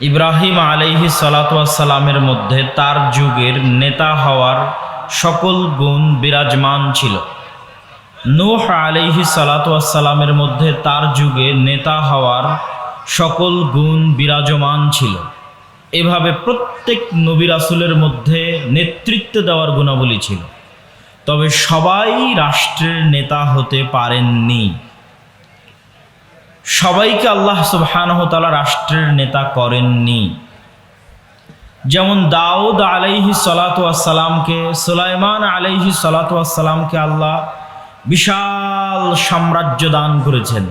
ইব্রাহিম আলাইহি সালাতামের মধ্যে তার যুগের নেতা হওয়ার সকল গুণ বিরাজমান ছিল। নূহ আলাইহি সালাতামের মধ্যে তার যুগে নেতা হওয়ার সকল গুণ বিরাজমান ছিল। এভাবে প্রত্যেক নবী রাসূলের মধ্যে নেতৃত্ব দেওয়ার গুণাবলী ছিল। তবে সবাই রাষ্ট্রের নেতা হতে পারেননি। সবাইকে আল্লাহ সুবহানহতালা রাষ্ট্রের নেতা করেননি। যেমন দাউদ আলাইহি সালাতামকে সুলাইমান আলাইহি সালাতামকে আল্লাহ বিশাল সাম্রাজ্য দান করেছেন।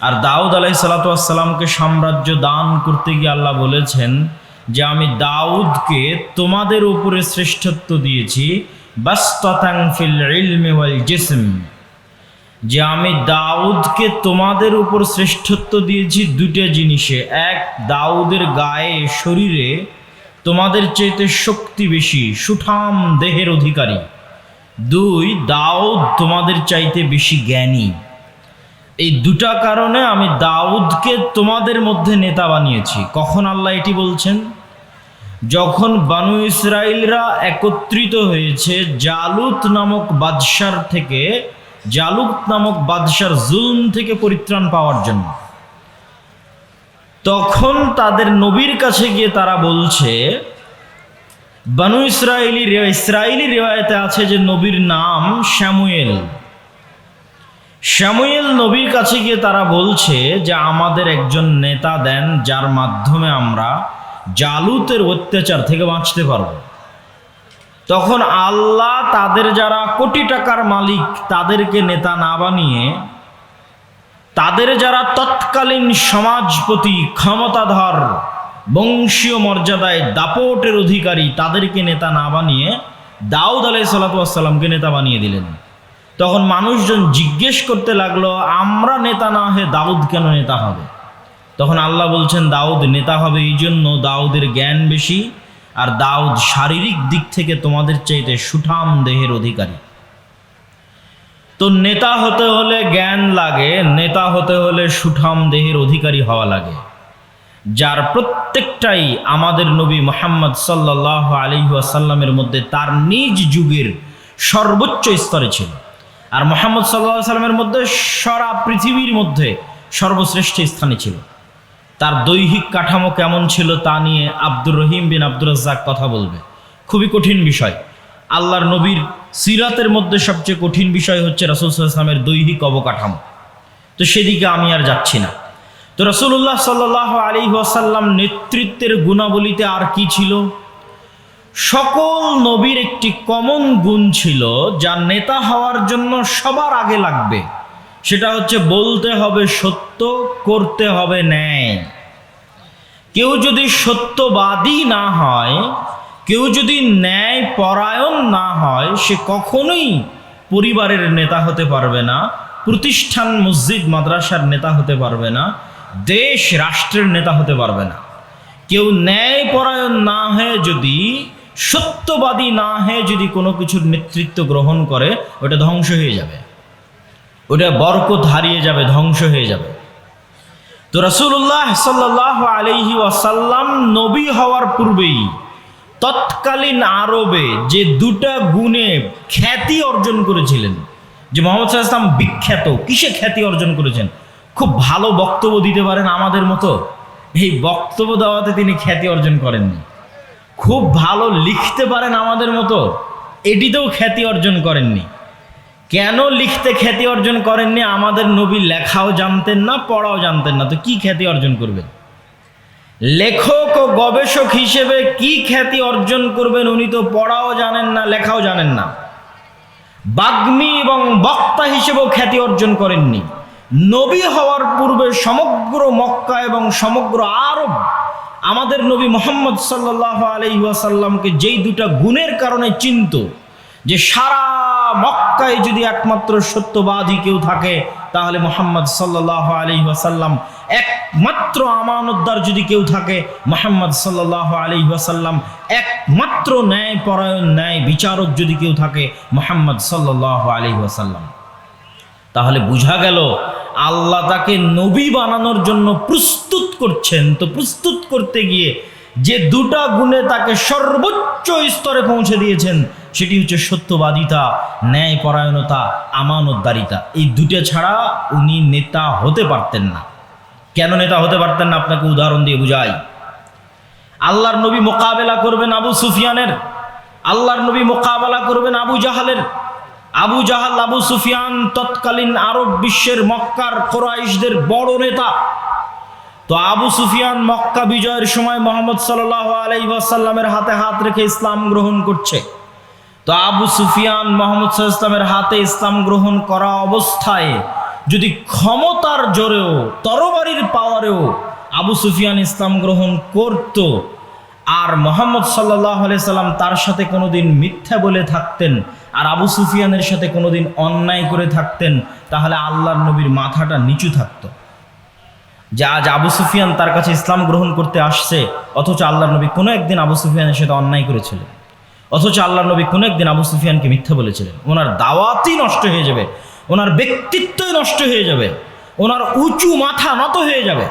আর দাউদ আলাহি সালাতামকে সাম্রাজ্য দান করতে গিয়ে আল্লাহ বলেছেন যে, আমি দাউদকে তোমাদের উপরে শ্রেষ্ঠত্ব দিয়েছি। বাস্ততাং ফিল ইলমি ওয়াল জিসম। যে আমি দাউদকে তোমাদের উপর শ্রেষ্ঠত্ব দিয়েছি দুটো জিনিসে। এক, দাউদের গায়ে শরীরে তোমাদের চাইতে শক্তি বেশি, সুঠাম দেহের অধিকারী। দুই, দাউদ তোমাদের চাইতে বেশি জ্ঞানী। এই দুটা কারণে আমি দাউদকে তোমাদের মধ্যে নেতা বানিয়েছি। কখন আল্লাহ এটি বলছেন? যখন বানু ইসরায়েলরা একত্রিত হয়েছে জালুত নামক বাদশার থেকে জালুত নামক বাদশার জুলম থেকে পরিত্রাণ পাওয়ার জন্য। তখন তাদের নবীর কাছে গিয়ে তারা বলছে, বানু ইসরায়েলি ইসরায়েলি রেওয়ায়তে আছে যে নবীর নাম শ্যামুয়েল। শ্যামুয়েল নবীর কাছে গিয়ে তারা বলছে যে, আমাদের একজন নেতা দেন যার মাধ্যমে আমরা জালুতের অত্যাচার থেকে বাঁচতে পারব। তখন আল্লাহ তাদের যারা কোটি টাকার মালিক, তাদেরকে নেতা না বানিয়ে, তাদের যারা তৎকালীন সমাজপতি, ক্ষমতাধর, বংশীয় মর্যাদায় দাপটের অধিকারী, তাদেরকে নেতা না বানিয়ে দাউদ আলাই সাল্লাতামকে নেতা বানিয়ে দিলেন। তখন মানুষজন জিজ্ঞেস করতে লাগল, আমরা নেতা না হয়ে দাউদ কেন নেতা হবে? তখন আল্লাহ বলছেন, দাউদ নেতা হবে এই জন্য, দাউদের জ্ঞান বেশি আর দাউদ শারীরিক দিক থেকে তোমাদের চাইতে সুঠাম দেহের অধিকারী। তো নেতা হতে হলে জ্ঞান লাগে, নেতা হতে হলে সুঠাম দেহের অধিকারী হওয়া লাগে। যার প্রত্যেকটাই আমাদের নবী মোহাম্মদ সাল্লাহ আলী আসাল্লামের মধ্যে তার নিজ যুগের সর্বোচ্চ স্তরে ছিল। আর মোহাম্মদ সাল্লাহ সাল্লামের মধ্যে সারা পৃথিবীর মধ্যে সর্বশ্রেষ্ঠ স্থানে ছিল। তার দৈহিক কাঠামো কেমন ছিল তা নিয়ে আব্দুর রহিম বিন আব্দুর রাজ্জাক কথা বলবে। খুবই কঠিন বিষয়। আল্লাহর নবীর সিরাতের মধ্যে সবচেয়ে কঠিন বিষয় হচ্ছে রাসুল সাল্লামের দৈহিক অবকাঠামো। তো সেদিকে আমি আর যাচ্ছি না। তো রসুল্লাহ সাল্লাহ আলী ওয়াসাল্লাম নেতৃত্বের গুণাবলীতে আর কি ছিল? সকল নবীর একটি কমন গুণ ছিল, যা নেতা হওয়ার জন্য সবার আগে লাগবে। সেটা হচ্ছে বলতে হবে সত্য, করতে হবে ন্যায়। কেউ যদি সত্যবাদী না হয়, কেউ যদি ন্যায় পরায়ণ না হয়, সে কখনোই পরিবারের নেতা হতে পারবে না, প্রতিষ্ঠান মসজিদ মাদ্রাসার নেতা হতে পারবে না, দেশ রাষ্ট্রের নেতা হতে পারবে না। কেউ ন্যায় পরায়ণ না হয়ে যদি, সত্যবাদী না হয়ে যদি কোনো কিছুর নেতৃত্ব গ্রহণ করে, ওটা ধ্বংস হয়ে যাবে। ওটা বরকত হারিয়ে যাবে, ধ্বংস হয়ে যাবে। তো রসুল্লাহ সাল্লাহ আলহি ওয়াসাল্লাম নবী হওয়ার পূর্বেই তৎকালীন আরবে যে দুটা গুণে খ্যাতি অর্জন করেছিলেন, যে মোহাম্মদ সাল্লাম বিখ্যাত, কিসে খ্যাতি অর্জন করেছেন? খুব ভালো বক্তব্য দিতে পারেন আমাদের মতো। এই বক্তব্য দেওয়াতে তিনি খ্যাতি অর্জন করেননি। খুব ভালো লিখতে পারেন আমাদের মতো, এটিতেও খ্যাতি অর্জন করেননি। কেন লিখতে খ্যাতি অর্জন করেননি? আমাদের নবী লেখাও জানতেন না, পড়াও জানতেন না। তো কি খ্যাতি অর্জন করবেন? লেখক ও গবেষক হিসেবে কি খ্যাতি অর্জন করবেন উনি তো পড়াও জানেন না, লেখাও জানেন না। বাগ্মী এবং বক্তা হিসেবেও খ্যাতি অর্জন করেননি। নবী হওয়ার পূর্বে সমগ্র মক্কা এবং সমগ্র আরব আমাদের নবী মোহাম্মদ সাল্লাহ আলহিহাসাল্লামকে যেই দুটা গুণের কারণে চিনত, যে সারা মক্কায় যদি একমাত্র সত্যবাদী কেউ থাকে, তাহলে মোহাম্মদ সাল্লাহ আলী ওয়াসাল্লাম, একমাত্র আমানতদার যদি কেউ থাকে, মোহাম্মদ সাল্লাহ আলী ওয়াসাল্লাম, একমাত্র ন্যায় পরায়ণ ন্যায় বিচারক যদি কেউ থাকে, মোহাম্মদ সাল্লাহ আলী ওয়াসাল্লাম। তাহলে বোঝা গেল, আল্লাহ তাকে নবী বানানোর জন্য প্রস্তুত করছেন। তো প্রস্তুত করতে গিয়ে যে দুটা গুণে তাকে সর্বোচ্চ স্তরে পৌঁছে দিয়েছেন সেটি হচ্ছে সত্যবাদিতা, ন্যায়পরায়ণতা, আমানতদারিতা। এই দুটো ছাড়া উনি নেতা হতে পারতেন না। কেন নেতা হতে পারতেন না? আপনাকে উদাহরণ দিয়ে বুঝাই। আল্লাহর নবী মোকাবেলা করবেন আবু সুফিয়ানের, আল্লাহর নবী মোকাবেলা করবেন আবু জাহালের। আবু জাহাল, আবু সুফিয়ান তৎকালীন আরব বিশ্বের মক্কার কোরাইশদের বড় নেতা। তো আবু সুফিয়ান মক্কা বিজয়ের সময় মোহাম্মদ সাল্লাহ আলাইসাল্লামের হাতে হাত রেখে ইসলাম গ্রহণ করছে। তো আবু সুফিয়ান মোহাম্মদ ইসলামের হাতে ইসলাম গ্রহণ করা অবস্থায় যদি ক্ষমতার জোরেও, তরবারির পাওয়ারেও আবু সুফিয়ান ইসলাম গ্রহণ করত আর মোহাম্মদ সাল্লাহ সাল্লাম তার সাথে কোনোদিন মিথ্যা বলে থাকতেন আর আবু সুফিয়ানের সাথে কোনোদিন অন্যায় করে থাকতেন, তাহলে আল্লাহর নবীর মাথাটা নিচু থাকতো। যে আজ আবু সুফিয়ান তার কাছে ইসলাম গ্রহণ করতে আসছে, অথচ আল্লাহর নবী কোনো একদিন আবু সুফিয়ানের সাথে অন্যায় করেছিলেন অথচ আল্লাহ নবী কোনো একদিন আবু সুফিয়ানকে মিথ্যা বলেছিলেন। ওনার দাওয়াতই নষ্ট হয়ে যাবে। ওনার ব্যক্তিত্বই নষ্ট হয়ে যাবে। ওনার উঁচু মাথা নত হয়ে যাবে।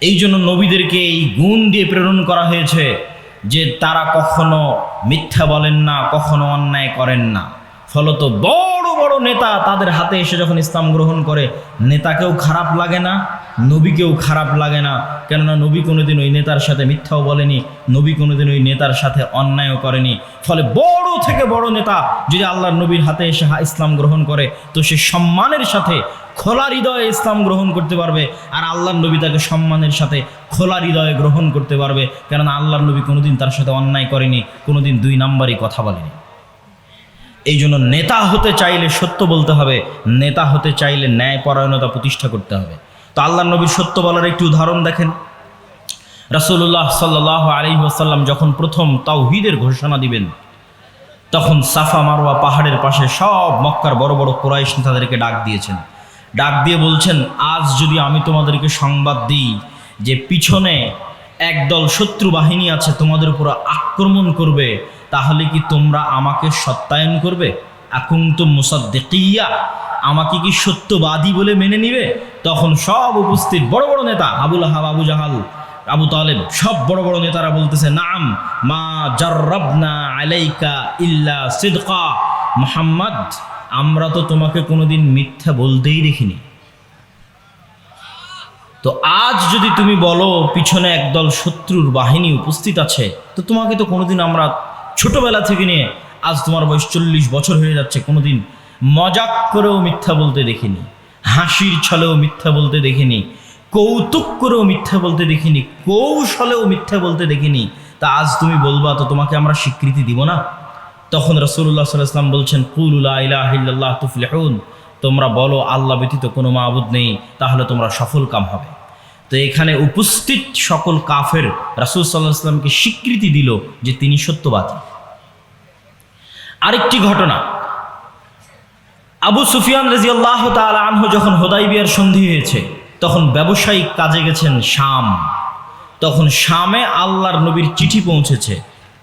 এই জন্য নবীদেরকে এই গুণ দিয়ে প্রেরণ করা হয়েছে যে তারা কখনো মিথ্যা বলেন না, কখনো অন্যায় করেন না। ফলত বড় বড় নেতা তাদের হাতে এসে যখন ইসলাম গ্রহণ করে, নেতাকেও খারাপ লাগে না, নবীকেও খারাপ লাগে না। কেননা নবী কোনোদিন ওই নেতার সাথে মিথ্যাও বলেনি, নবী কোনোদিন ওই নেতার সাথে অন্যায়ও করেনি। ফলে বড় থেকে বড় নেতা যদি আল্লাহর নবীর হাতে এসে ইসলাম গ্রহণ করে, তো সে সম্মানের সাথে খোলা হৃদয়ে ইসলাম গ্রহণ করতে পারবে আর আল্লাহর নবী তাকে সম্মানের সাথে খোলা হৃদয়ে গ্রহণ করতে পারবে। কেননা আল্লাহর নবী কোনোদিন তার সাথে অন্যায় করেনি, কোনোদিন দুই নাম্বারই কথা বলেনি। এই জন্য নেতা হতে চাইলে সত্য বলতে হবে, নেতা হতে চাইলে ন্যায়পরায়ণতা প্রতিষ্ঠা করতে হবে। তো আল্লাহ নবীর সত্য বলার একটি উদাহরণ দেখেন। রাসূলুল্লাহ সাল্লাহ আলী ওয়াসাল্লাম যখন প্রথম তাওহিদের ঘোষণা দিবেন, তখন সাফা মারোয়া পাহাড়ের পাশে সব মক্কার বড় বড় কোরাইশ তাদেরকে ডাক দিয়েছেন। ডাক দিয়ে বলছেন, আজ যদি আমি তোমাদেরকে সংবাদ দিই যে পিছনে একদল শত্রু বাহিনী আছে তোমাদের উপর আক্রমণ করবে তাহলে কি তোমরা আমাকে সত্যায়ন করবে? আকুন্ত মুসাদ্দিকিয়া, আমাকে কি সত্যবাদী বলে মেনে নিবে? তখন সব উপস্থিত বড় বড় নেতা, আবুল আহাব, আবু জাহাল, আবু তালেব, সব বড় বড় নেতারা বলতেছে, নাম, মা জাররাবনা আলাইকা ইল্লা সিদকা। মোহাম্মদ, আমরা তো তোমাকে কোনোদিন মিথ্যা বলতেই দেখিনি। তো আজ যদি তুমি বলো, পিছনে একদল শত্রুর বাহিনী উপস্থিত আছে, তো তোমাকে তো কোনোদিন আমরা ছোটবেলা থেকে নিয়ে আজ তোমার বয়স চল্লিশ বছর হয়ে যাচ্ছে, কোনোদিন মজাক করেও মিথ্যা বলতে দেখিনি, হাসির ছলেও মিথ্যা বলতে দেখিনি, কৌতুক করেও মিথ্যা বলতে দেখিনি, কৌশলেও মিথ্যা বলতে দেখিনি। তা আজ তুমি বলবা, তো তোমাকে আমরা স্বীকৃতি দিব না? তখন রসুল্লাহ সাল্লাম বলছেন ইলাহিল্লাহ তুফলেহুন। তোমরা বলো, আল্লাহ ব্যতীত কোনো মাবুদ নেই, তাহলে তোমরা সফল কাম হবে। তো এখানে উপস্থিত সকল কাফের রাসুল সাল্লাহ সাল্লামকে স্বীকৃতি দিল যে তিনি সত্যবাদী। আরেকটি ঘটনা। আবু সুফিয়ান রাজিয়াল্লাহ তাআলা আনহু যখন হোদাইবিয়ার সন্ধি হয়েছে, তখন ব্যবসায়িক কাজে গেছেন শাম। তখন শামে আল্লাহর নবীর চিঠি পৌঁছেছে,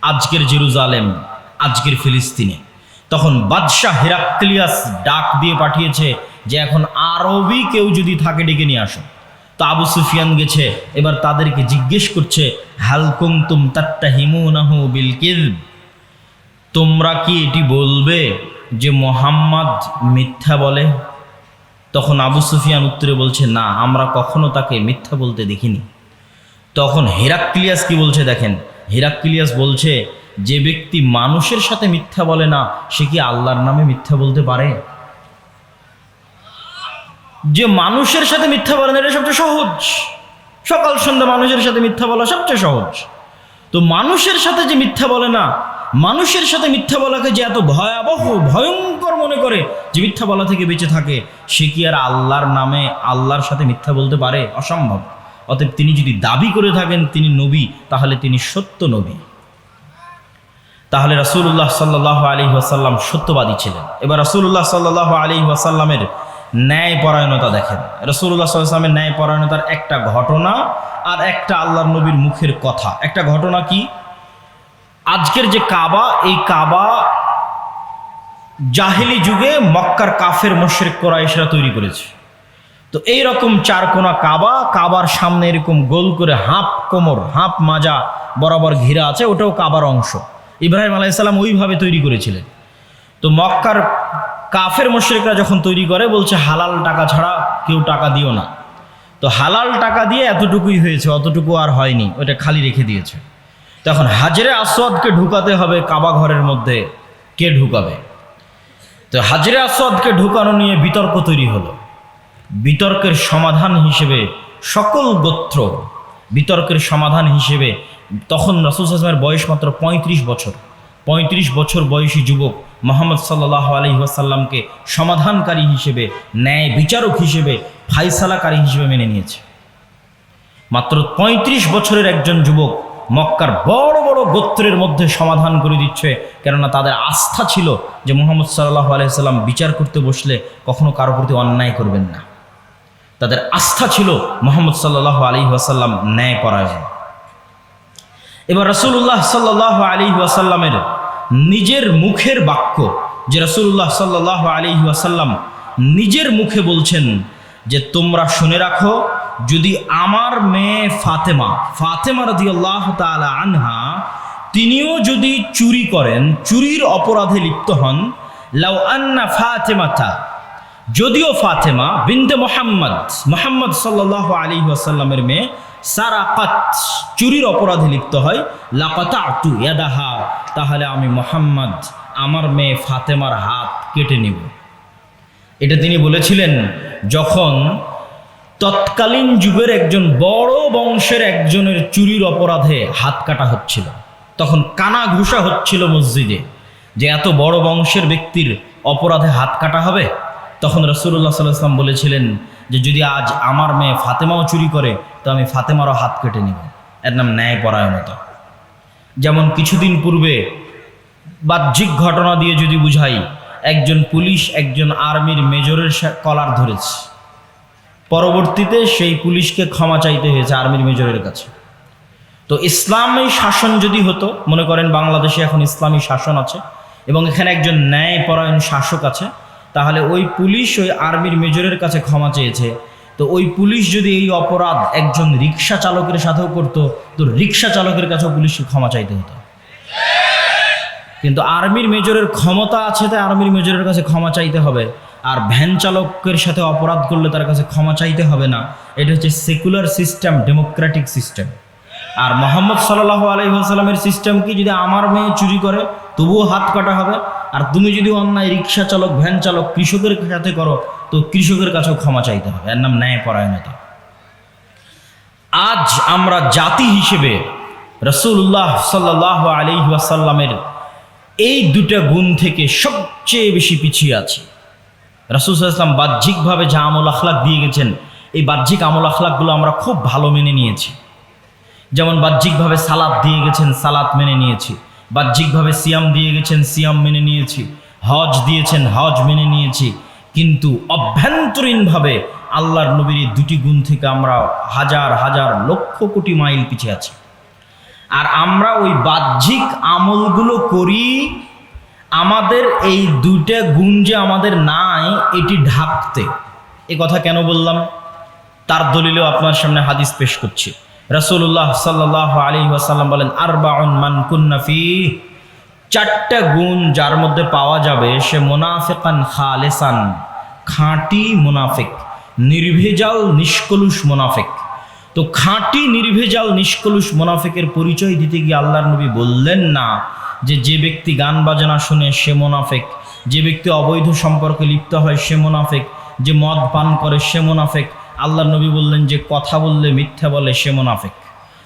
আজকের জেরুজালেম, আজকের ফিলিস্তিনে। তখন বাদশাহ হেরাক্লিয়াস ডাক দিয়ে পাঠিয়েছে যে, এখন আরবি কেউ যদি থাকে ডেকে নিয়ে আসো। তো আবু সুফিয়ান গেছে, এবার তাদেরকে জিজ্ঞেস করছে হালকুম তুম তাত্তা হিমুনাহু বিল কিযব? তোমরা কি এটি বলবে যে মোহাম্মদ মিথ্যা বলে? তখন আবু সুফিয়ান উত্তরে বলছে, না, আমরা কখনো তাকে মিথ্যা বলতে দেখিনি। তখন হেরাক্লিয়াস কি বলছে দেখেন? হেরাক্লিয়াস বলছে, যে ব্যক্তি মানুষের সাথে মিথ্যা বলে না, সে কি আল্লাহর নামে মিথ্যা বলতে পারে? যে মানুষের সাথে মিথ্যা বলে না, এটা সবচেয়ে সহজ। সকাল সন্ধ্যা মানুষের সাথে মিথ্যা বলা সবচেয়ে সহজ। তো মানুষের সাথে যে মিথ্যা বলে না মানুষের সাথে মিথ্যা বলাকে যে এত ভয়াবহ, ভয়ঙ্কর মনে করে যে মিথ্যা বলা থেকে বেঁচে থাকে, সে কি আর আল্লাহর নামে আল্লাহর সাথে মিথ্যা বলতে পারে? অসম্ভব। অতএব তিনি যদি দাবি করে থাকেন তিনি নবী, তাহলে তিনি সত্য নবী। তাহলে রাসূলুল্লাহ সাল্লাহ আলী ওয়াসাল্লাম সত্যবাদী ছিলেন। এবার রাসূলুল্লাহ সাল্লাহ আলী ওয়াসাল্লামের ন্যায় পরায়ণতা দেখেন রসুল্লাহ সাল্লামের ন্যায় পরায়ণতার একটা ঘটনা আর একটা আল্লাহর নবীর মুখের কথা। একটা ঘটনা কি? আজকের যে কাবা, এই কাবা জাহেলি যুগে মক্কার কাফের, মোশরেক, কোরাইশরা তৈরি করেছে। তো এই রকম চার কোনা কাবা, কাবার সামনে এরকম গোল করে হাঁপ কোমর, হাঁপ মাজা বরাবর ঘিরা আছে, ওটাও কাবার অংশ। ইব্রাহিম আলাইসাল্লাম ওইভাবে তৈরি করেছিলেন। তো মক্কার কাফের, মুশরিকরা যখন তৈরি করে, বলছে, হালাল টাকা ছাড়া কেউ টাকা দিও না। তো হালাল টাকা দিয়ে এতটুকুই হয়েছে, অতটুকু আর হয়নি, ওটা খালি রেখে দিয়েছে। তখন হাজরে আসওয়াদকে ঢুকাতে হবে কাবা ঘরের মধ্যে। কে ঢুকাবে? তো হাজরে আসওয়াদকে ঢুকানো নিয়ে বিতর্ক তৈরি হলো। বিতর্কের সমাধান হিসেবে সকল গোত্র বিতর্কের সমাধান হিসেবে তখন রাসুল আসলামের বয়স মাত্র পঁয়ত্রিশ বছর। পঁয়ত্রিশ বছর বয়সী যুবক মোহাম্মদ সাল্লাহ আলহিহাসাল্লামকে সমাধানকারী হিসেবে, ন্যায় বিচারক হিসেবে, ফাইসালাকারী হিসেবে মেনে নিয়েছে। মাত্র পঁয়ত্রিশ বছরের একজন যুবক মক্কার বড় বড় গোত্রের মধ্যে সমাধান করে দিচ্ছে। কেননা তাদের আস্থা ছিল যে মোহাম্মদ সাল্লাহ আলাইসাল্লাম বিচার করতে বসলে কখনো কারও প্রতি অন্যায় করবেন না। তাদের আস্থা ছিল মোহাম্মদ সাল্লাহ আলী ওয়াসাল্লাম ন্যায় পরায়ণ এবার রসুল্লাহ সাল্লাহ আলী ওয়াসাল্লামের নিজের মুখের বাক্য যে রসুল্লাহ সাল্লাহ আলী ওয়াসাল্লাম নিজের মুখে বলছেন যে, তোমরা শুনে রাখো যদি আমার মেয়ে ফাতেমা ফাতেমা রদি আল্লাহ তালা আনহা, তিনিও যদি চুরি করেন, চুরির অপরাধে লিপ্ত হন, লাউ আন্না ফাতেমাতা, যদিও ফাতেমা বিন্দে মোহাম্মদ মোহাম্মদ সাল্লাহ আলী ওয়াসাল্লামের মেয়ে, সারাকাত চুরির অপরাধে লিপ্ত হয় লাকাতা আতু ইয়াদাহা, তাহলে আমি মোহাম্মদ, আমার মেয়ে ফাতেমার হাত কেটে নিব। এটা তিনি বলেছিলেন, যখন তৎকালীন যুগের একজন বড় বংশের একজনের চুরির অপরাধে হাত কাটা হচ্ছিল। তখন কানা ঘুষা হচ্ছিল মসজিদে। যে এত বড় বংশের ব্যক্তির অপরাধে হাত কাটা হবে? তখন রসুল্লাহ সাল্লাম বলেছিলেন যে, যদি আজ আমার মেয়ে ফাতেমাও চুরি করে, তো আমি ফাতেমারও হাত কেটে নিব। এর নাম ন্যায় পরায়ণতা যেমন কিছুদিন পূর্বে বাহ্যিক ঘটনা দিয়ে যদি বুঝাই, একজন পুলিশ একজন আর্মির মেজরের কলার ধরেছে। পরবর্তীতে সেই পুলিশকে ক্ষমা চাইতে হয়েছে আর্মির মেজরের কাছে। তো ইসলামী শাসন যদি হতো, মনে করেন বাংলাদেশে এখন ইসলামী শাসন আছে, এবং এখানে একজন ন্যায়পরায়ণ শাসক আছে, তাহলে ওই পুলিশ ওই আর্মির মেজরের কাছে ক্ষমা চেয়েছে। তো ওই পুলিশ যদি এই অপরাধ একজন রিক্সা চালকের সাথেও করতো, তো রিক্সা চালকের কাছেও পুলিশকে ক্ষমা চাইতে হতো। কিন্তু আর্মির মেজরের ক্ষমতা আছে, তাই আর্মির মেজরের কাছে ক্ষমা চাইতে হবে। আর ভ্যান চালকের সাথে অপরাধ করলে তার কাছে ক্ষমা চাইতে হবে না। এটা হচ্ছে সেকুলার সিস্টেম ডেমোক্রেটিক সিস্টেম আর মোহাম্মদ সাল্লাহ আলহিহাস্লামের সিস্টেম কি? যদি আমার মেয়ে চুরি করে, তবুও হাত কাটা হবে। আর তুমি যদি অন্যায় রিক্সা চালক, ভ্যান চালক কৃষকের সাথে করো, তো কৃষকের কাছেও ক্ষমা চাইতে হবে। এর নাম ন্যায় ন্যায়পরায়ণতা। আজ আমরা জাতি হিসেবে রসুল্লাহ সাল্লাহ আলহিহাসাল্লামের এই দুটা গুণ থেকে সবচেয়ে বেশি পিছিয়ে আছি। রাসুল ইসলাম বাহ্যিকভাবে যা আমল আখলাক দিয়ে গেছেন, এই বাহ্যিক আমল আখলাকগুলো আমরা খুব ভালো মেনে নিয়েছি। যেমন বাহ্যিকভাবে সালাদ দিয়ে গেছেন সালাদ মেনে নিয়েছি। বাহ্যিকভাবে সিয়াম দিয়ে গেছেন, সিয়াম মেনে নিয়েছি। হজ দিয়েছেন, হজ মেনে নিয়েছি। কিন্তু অভ্যন্তরীণভাবে আল্লাহর নবীর এই দুটি গুণ থেকে আমরা হাজার হাজার, লক্ষ কোটি মাইল পিছিয়ে আছি। আর আমরা ওই বাহ্যিক আমলগুলো করি আমাদের এই দুইটা গুণ যে আমাদের নাই, এটি ঢাকতে। এ কথা কেন বললাম? তার দলিলেও আপনার সামনে হাদিস পেশ করছি। রাসূলুল্লাহ সাল্লাহ আলী ওয়াসাল্লাম বলেন, আরবাউন মান কুন্নাফি চারটা গুণ যার মধ্যে পাওয়া যাবে, সে মোনাফেকান খালেসান, খাঁটি মোনাফেক, নির্ভেজাল নিষ্কলুষ মোনাফেক। তো খাঁটি, নির্ভেজাল, নিষ্কলুষ মোনাফেকের পরিচয় দিতে গিয়ে আল্লাহর নবী বললেন না যে যে ব্যক্তি গান বাজনা শুনে সে মোনাফেক। যে ব্যক্তি অবৈধ সম্পর্কে লিপ্ত হয় সে মোনাফেক। যে মদ পান করে সে মোনাফেক। আল্লাহর নবী বললেন যে, কথা বললে মিথ্যা বলে সে মোনাফেক।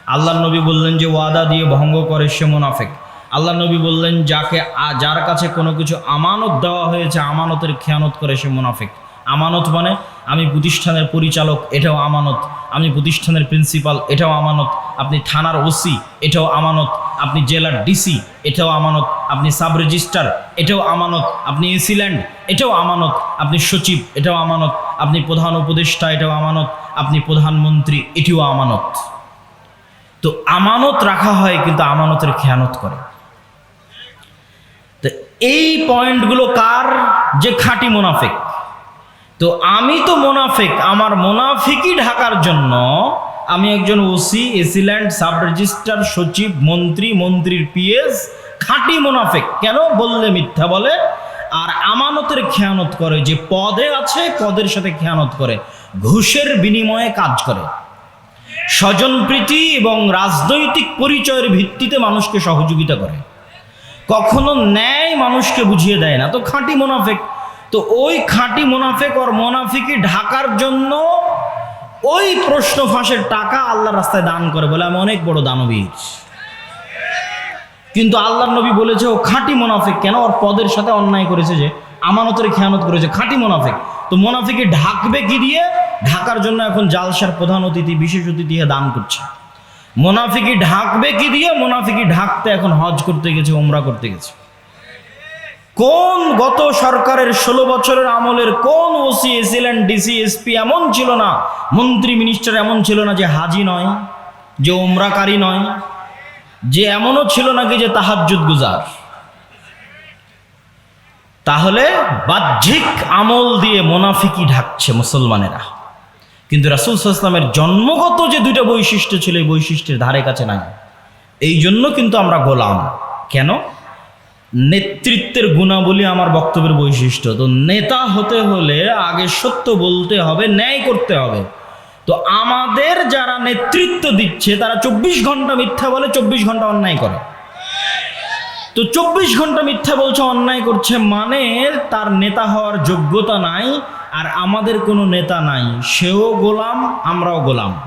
আল্লাহর নবী বললেন যে, ওয়াদা দিয়ে ভঙ্গ করে সে মোনাফেক। আল্লাহ নবী বললেন, যাকে যার কাছে কোনো কিছু আমানত দেওয়া হয়েছে, আমানতের খেয়ানত করে সে মুনাফিক। আমানত মানে আমি প্রতিষ্ঠানের পরিচালক, এটাও আমানত। আমি প্রতিষ্ঠানের প্রিন্সিপাল, এটাও আমানত। আপনি থানার ওসি, এটাও আমানত। আপনি জেলার ডিসি এটাও আমানত আপনি সাব রেজিস্ট্রার এটাও আমানত আপনি এসিল্যান্ড এটাও আমানত আপনি সচিব, এটাও আমানত আপনি প্রধান উপদেষ্টা, এটাও আমানত আপনি প্রধানমন্ত্রী, এটিও আমানত। তো আমানত রাখা হয় কিন্তু আমানতের খেয়ানত করে। তো এই পয়েন্টগুলো কার? যে খাঁটি মুনাফিক। তো আমি তো মোনাফিক, আমার মোনাফিকই ঢাকার জন্য আমি একজন ওসি, এসিল্যান্ড সাব রেজিস্ট্রার সচিব, মন্ত্রী, মন্ত্রীর পিএস, খাঁটি মোনাফিক। কেন? বললে মিথ্যা বলে। আর আমানতের খেয়ানত করে, যে পদে আছে, পদের সাথে খেয়ানত করে, ঘুষের বিনিময়ে কাজ করে। স্বজনপ্রীতি এবং রাজনৈতিক পরিচয়ের ভিত্তিতে মানুষকে সহযোগিতা করে। কখনো ন্যায় মানুষকে বুঝিয়ে দেয় না। তো খাঁটি মোনাফেক। তো ওই খাঁটি মোনাফেক ওর মোনাফিকি ঢাকার জন্য ওই প্রশ্ন ফাঁসের টাকা আল্লাহর রাস্তায় দান করে বলে, আমি অনেক বড় দানবীর। কিন্তু আল্লাহর নবী বলেছে, ও খাঁটি মোনাফেক। কেন? ওর পদের সাথে অন্যায় করেছে যে, আমানতের খেয়ানত করেছে। খাঁটি মোনাফেক। তো মোনাফিকে ঢাকবে কি দিয়ে? ঢাকার জন্য এখন জালসার প্রধান অতিথি, বিশেষ অতিথি দান করছে। মোনাফিকি ঢাকবে কি দিয়ে? মোনাফিকি ঢাকতে এখন হজ করতে গেছে ওমরা করতে গেছে। কোন গত সরকারের ষোলো বছরের আমলের কোন ওসি, এসিলেন, ডিসি, এসপি এমন ছিল না? মন্ত্রী, মিনিস্টার এমন ছিল না যে হাজি নয়, যে ওমরাকারী নয়, যে এমনও ছিল নাকি যে তাহাজ্জুদ গুজার? তাহলে বাহ্যিক আমল দিয়ে মোনাফিকি ঢাকছে মুসলমানেরা। কিন্তু রাসুল সাল্লামের জন্মগত যে দুইটা বৈশিষ্ট্য ছিল, এই বৈশিষ্ট্যের ধারে কাছে নাই। এই জন্য কিন্তু আমরা গোলাম। কেন? নেতৃত্বের গুণাবলী আমার বক্তব্যের বৈশিষ্ট্য। তো নেতা হতে হলে আগে সত্য বলতে হবে, ন্যায় করতে হবে। তো আমাদের যারা নেতৃত্ব দিচ্ছে, তারা চব্বিশ ঘণ্টা মিথ্যা বলে চব্বিশ ঘণ্টা অন্যায় করে। তো চব্বিশ ঘণ্টা মিথ্যা বলছে, অন্যায় করছে মানে তার নেতা হওয়ার যোগ্যতা নাই, আর আমাদের কোনো নেতা নাই। সেও গোলাম, আমরাও গোলাম।